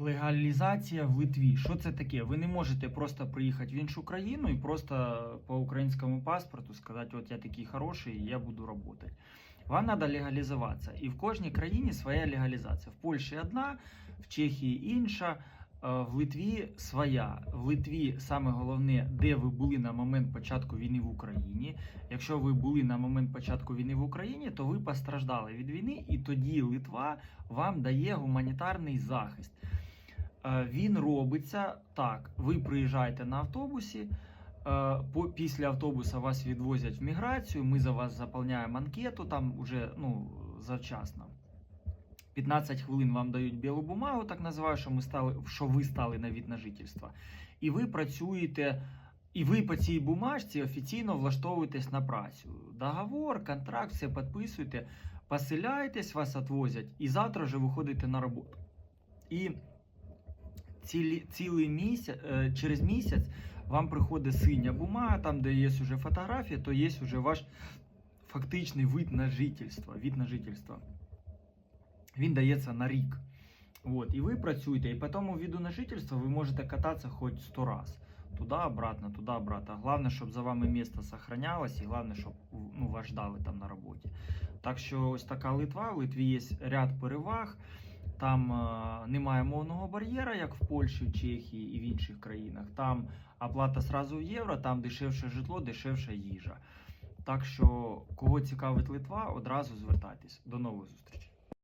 Легалізація в Литві. Що це таке? Ви не можете просто приїхати в іншу країну і просто по українському паспорту сказати, от я такий хороший, я буду працювати. Вам треба легалізуватися. І в кожній країні своя легалізація. В Польщі одна, в Чехії інша, е, в Литві своя. В Литві саме головне, де ви були на момент початку війни в Україні. Якщо ви були на момент початку війни в Україні, то ви постраждали від війни, і тоді Литва вам дає гуманітарний захист. Е, Він робиться так: ви приїжджаєте на автобусі. е, Після автобуса вас відвозять в міграцію. Ми за вас заповняємо анкету, там уже ну, завчасно. 15 хвилин вам дають білу бумагу, так називаю, що ми стали, що ви стали на від на жительство. І ви працюєте, і ви по цій бумажці офіційно влаштовуєтесь на працю. Договор, контракт, все підписуєте, поселяєтесь, вас відвозять, і завтра вже виходите на роботу. І цілі, цілий місяць, е, через місяць вам приходить синя бумага, там, де є вже фотографія, то є вже ваш фактичний вид на жительство. Вид на жительство. Він дається на рік. От, і ви працюєте, і по тому виду на жительство ви можете кататися хоч 100 раз. Туди, обратно, туди, обратно. Головне, щоб за вами місце сохранялось, і головне, щоб ну, вас ждали там на роботі. Так що ось така Литва. В Литві є ряд переваг. Там е, немає мовного бар'єра, як в Польщі, Чехії і в інших країнах. Там оплата сразу в євро, там дешевше житло, дешевша їжа. Так що, кого цікавить Литва, одразу звертайтесь. До нових зустрічей.